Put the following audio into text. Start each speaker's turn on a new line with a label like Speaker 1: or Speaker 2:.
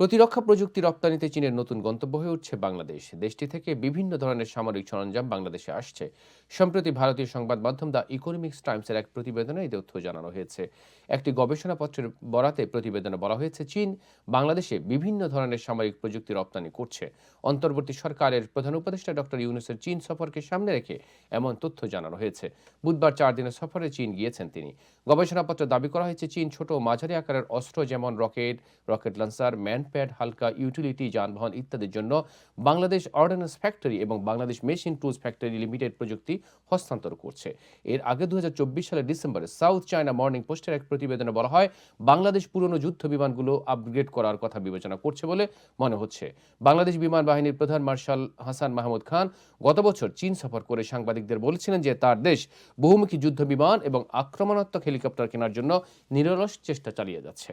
Speaker 1: প্রতিরক্ষা প্রযুক্তি রপ্তানিতে চীনের নতুন গন্তব্য হয়ে উঠছে বাংলাদেশ। দেশটি থেকে বিভিন্ন ধরনের সামরিক সরঞ্জাম বাংলাদেশে আসছে। সম্প্রতি ভারতীয় সংবাদ মাধ্যম দ্য ইকোনমিক্স টাইমসের এক প্রতিবেদনে এই তথ্য জানানো হয়েছে। একটি গবেষণাপত্রের বরাতে প্রতিবেদনে বলা হয়েছে, চীন বাংলাদেশে বিভিন্ন ধরনের সামরিক প্রযুক্তি রপ্তানি করছে। অন্তর্বর্তী সরকারের প্রধান উপদেষ্টা ডক্টর ইউনুসের চীন সফরকে সামনে রেখে এমন তথ্য জানানো হয়েছে। বুধবার চার দিনের সফরে চীন গিয়েছেন তিনি। গবেষণাপত্রে দাবি করা হয়েছে, চীন ছোট মাঝারি আকারের অস্ত্র যেমন রকেট রকেট লঞ্চার ম্যানপ্যাড হালকা ইউটিলিটি যানবাহন ইত্যাদির জন্য বাংলাদেশ অর্ডিন্যান্স ফ্যাক্টরি এবং Bangladesh machine tools factory limited প্রযুক্তি হস্তান্তর করছে। এর আগে দুহাজার চব্বিশ সালের ডিসেম্বরে সাউথ চায়না মর্নিং পোস্টের এক প্রতিবেদনে বলা হয়, বাংলাদেশ পুরনো যুদ্ধ বিমানগুলো আপগ্রেড করার কথা বিবেচনা করছে বলে মনে হচ্ছে। বাংলাদেশ বিমান বাহিনীর প্রধান মার্শাল হাসান মাহমুদ খান গত বছর চীন সফর করে সাংবাদিকদের বলেছিলেন যে তার দেশ বহুমুখী যুদ্ধ বিমান এবং আক্রমণাত্মক হেলিকপ্টার কেনার জন্য নিরলস চেষ্টা চালিয়ে যাচ্ছে।